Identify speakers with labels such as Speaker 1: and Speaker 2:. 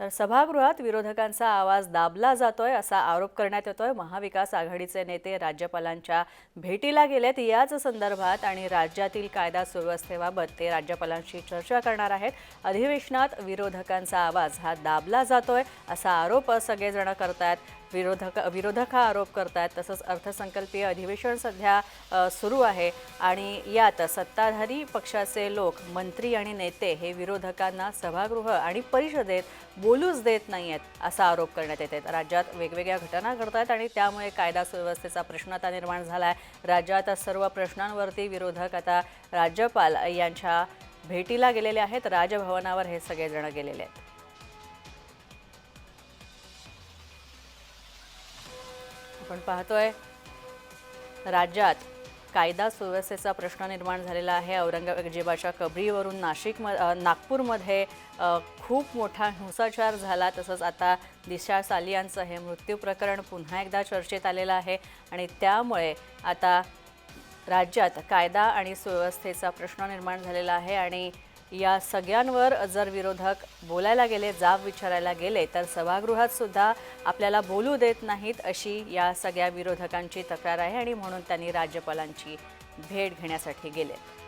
Speaker 1: तर सभागृहात विरोधकांचा आवाज दाबला जातोय असा आरोप करण्यात येतोय महाविकास आघाडीचे नेते राज्यपालांच्या भेटीला गेलेत याच संदर्भात आणि राज्यातील कायदा सुव्यवस्थेबाबत ते राज्यपालांशी चर्चा करणार आहेत अधिवेशनात विरोधकांचा आवाज हा दाबला जातोय असा आरोप सगळेजण करतायत विरोधक विरोधक हा आरोप करत आहेत तसंच अर्थसंकल्पीय अधिवेशन सध्या सुरू आहे आणि यात सत्ताधारी पक्षाचे लोक मंत्री आणि नेते हे विरोधकांना सभागृह आणि परिषदेत बोलूच देत नाही आहेत असा आरोप करण्यात येत आहेत राज्यात वेगवेगळ्या घटना घडत आहेत आणि त्यामुळे कायदा सुव्यवस्थेचा प्रश्न आता निर्माण झाला आहे राज्यात सर्व प्रश्नांवरती विरोधक आता राज्यपाल यांच्या भेटीला गेलेले आहेत राजभवनावर हे सगळेजण गेलेले आहेत आपण पाहतोय राज्यात कायदा सुव्यवस्थेचा प्रश्न निर्माण झालेला आहे औरंगजेबाच्या कबरीवरून नाशिक म नागपूरमध्ये खूप मोठा हिंसाचार झाला तसंच आता दिशा सालियांचं हे मृत्यू प्रकरण पुन्हा एकदा चर्चेत आलेलं आहे आणि त्यामुळे आता राज्यात कायदा आणि सुव्यवस्थेचा प्रश्न निर्माण झालेला आहे आणि या सगळ्यांवर जर विरोधक बोलायला गेले जाब विचारायला गेले तर सभागृहात सुद्धा आपल्याला बोलू देत नाहीत अशी या सगळ्या विरोधकांची तक्रार आहे आणि म्हणून त्यांनी राज्यपालांची भेट घेण्यासाठी गेले